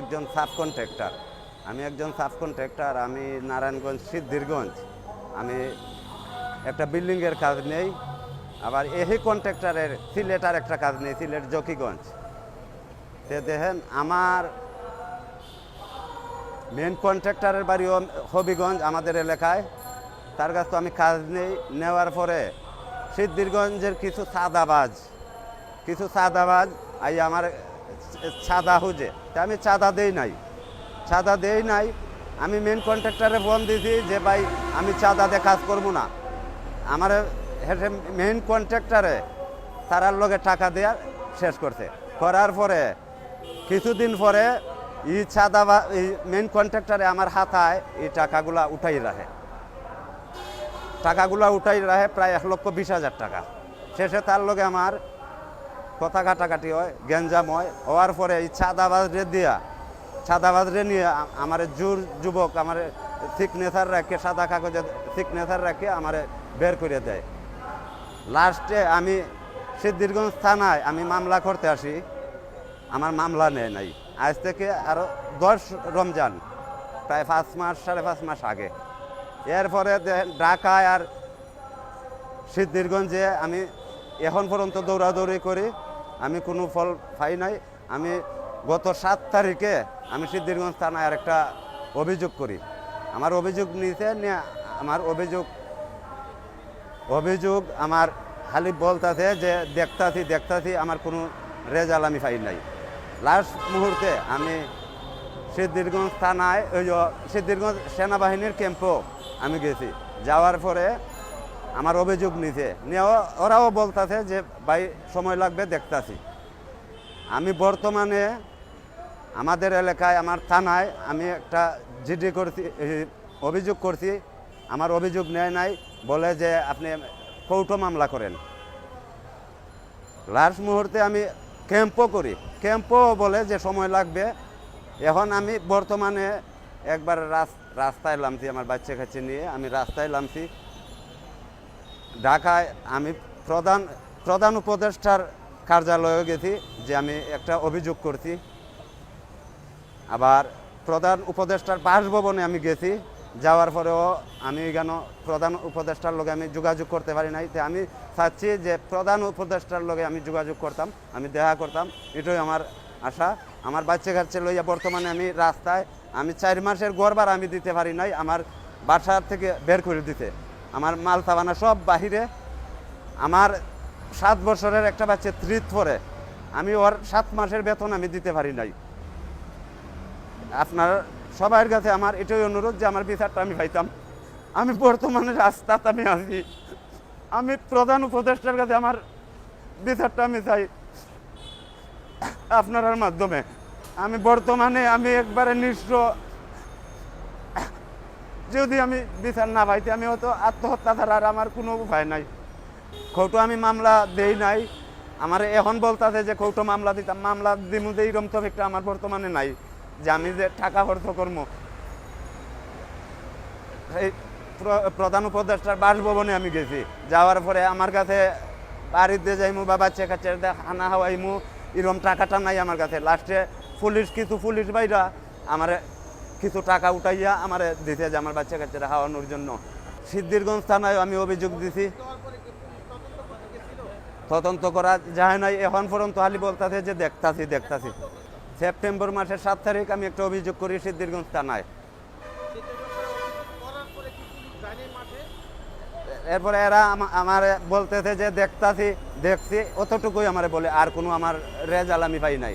একজন sub contractor আমি একজন সাব কন্ট্রাক্টর আমি নারায়ণগঞ্জ সিদ্ধিরগঞ্জ। আমি একটা বিল্ডিংয়ের কাজ নেই, আবার এই কন্ট্রাক্টরের সিলেটার একটা কাজ নেই, সিলেট জকিগঞ্জ। তে দেখেন, আমার মেন কন্ট্রাক্টরের বাড়ি হবিগঞ্জ, আমাদের এলাকায়। তার কাছ তো আমি কাজ নেই, নেওয়ার পরে সিদ্ধিরগঞ্জের কিছু সাদাবাজ, কিছু চাঁদাবাজ আই আমার চাঁদা হুজে তা আমি চাঁদা দেই নাই। চাঁদা দেই নাই, আমি মেন কন্ট্রাক্টরে ফোন দিছি যে, ভাই, আমি চাঁদা দিয়ে কাজ করব না। আমার হেঁটে মেন কন্ট্রাক্টরে তারার লগে টাকা দেওয়া শেষ করছে। করার পরে, কিছুদিন পরে ই চাঁদা বা মেন কন্ট্রাক্টরে আমার হাতায় এই টাকাগুলা উঠাই রাখে। টাকাগুলা উঠাই রাখে প্রায় এক লক্ষ বিশ হাজার টাকা। শেষে তার লগে আমার কথা কাটাকাটি হয় গেঞ্জাম হয় হওয়ার পরে এই ছাদাবাজরে দিয়া ছাদাবাজরে নিয়ে আমার জোর যুবক, আমার সিগনেচার রাখে সাদা কাগজে সিগনেচার রাখে আমার বের করে দেয়। লাস্টে আমি সিদ্ধিরগঞ্জ থানায় আমি মামলা করতে আসি, আমার মামলা নেয় নাই। আজ থেকে আরও দশ রমজান, প্রায় পাঁচ মাস, সাড়ে পাঁচ মাস আগে। এরপরে ঢাকায় আর সিদ্ধিরগঞ্জে আমি এখন পর্যন্ত দৌড়াদৌড়ি করি। আমি কোনো ফল পাই নাই। আমি গত সাত তারিখে আমি সিদ্ধিরগঞ্জ থানায় আর একটা অভিযোগ করি। আমার অভিযোগ নিতে নিয়ে আমার অভিযোগ অভিযোগ আমার খালি বলতাছে যে দেখতাছি দেখতাছি আমার কোনো রেজাল্ট আমি পাই নাই। লাস্ট মুহূর্তে আমি সিদ্ধিরগঞ্জ থানায়, ওই সিদ্ধিরগঞ্জ সেনাবাহিনীর ক্যাম্পও আমি গেছি। যাওয়ার পরে আমার অভিযোগ নিছে। ওরাও বলতাছে যে, ভাই, সময় লাগবে, দেখতাছি। আমি বর্তমানে আমাদের এলাকায়, আমার থানায় আমি একটা জিডি করছি অভিযোগ করছি। আমার অভিযোগ নেয় নাই, বলে যে, আপনি কৌটো মামলা করেন। লাস্ট মুহূর্তে আমি ক্যাম্পও করি। ক্যাম্পও বলে যে, সময় লাগবে। এখন আমি বর্তমানে একবার রাস- রাস্তায় নামছি, আমার বাচ্চা কাছে নিয়ে। আমি রাস্তায় নামছি। ঢাকায় আমি প্রধান প্রধান উপদেষ্টার কার্যালয়ে গেছি, যে আমি একটা অভিযোগ করছি। আবার প্রধান উপদেষ্টার বাসভবনে আমি গেছি, যাওয়ার পরেও আমি কেন প্রধান উপদেষ্টার লগে আমি যোগাযোগ করতে পারি নাই। তো আমি চাচ্ছি যে প্রধান উপদেষ্টার লগে আমি যোগাযোগ করতাম, আমি দেখা করতাম, এটাই আমার আশা। আমার বাচ্চা কাচ্চা লইয়া বর্তমানে আমি রাস্তায়, আমি চার মাসের গড়বার আমি দিতে পারি নাই, আমার বাসার থেকে বের করে দিতে। আমার মাল তাবানা সব বাহিরে। আমার সাত বছরের একটা বাচ্চা তৃত পরে। আমি ওর সাত মাসের বেতন আমি দিতে পারি নাই। আপনার সবার কাছে আমার এটাই অনুরোধ যে আমার বিচারটা আমি পাইতাম। আমি বর্তমানে রাস্তাতে আমি আছি। আমি প্রধান উপদেষ্টার কাছে আমার বিচারটা আমি চাই। আপনার মাধ্যমে। আমি বর্তমানে আমি একবারে নিঃস্ব যদি আমি বিচার না পাইতে, আমি হয়তো আত্মহত্যা ছাড়া আমার কোনো উপায় নাই। কৌটো আমি মামলা দেই নাই। আমার এখন বলতাছে যে কৌটো মামলা দিতাম। মামলা দিমু যে এইরকম তো একটা আমার বর্তমানে নাই, যে আমি যে টাকা খরচ করব এই প্রধান উপদেষ্টার বাসভবনে আমি গেছি। যাওয়ার পরে আমার কাছে বাড়িতে যাইমু, বা বাচ্চা কাচ্চা খানা হাওয়াইমু এরকম টাকাটা নাই আমার কাছে। লাস্টে পুলিশ, কিছু পুলিশ ভাইরা আমার কিছু টাকা উঠাইয়া আমার দিতে যে আমার বাচ্চা কাচ্চারা খাওয়ানোর জন্য। সিদ্ধিরগঞ্জ থানায় আমি অভিযোগ দিছি। তদন্ত করা যায় নাই। এখন পর্যন্ত খালি বলতেছে যে দেখতাছি দেখতাছি। সেপ্টেম্বর মাসের সাত তারিখ আমি একটা অভিযোগ করি সিদ্ধিরগঞ্জ থানায়। এরপরে এরা আমার বলতেছে যে দেখতাছি, দেখছি। অতটুকুই আমার বলে, আর কোনো আমার রেজাল আমি পাই নাই।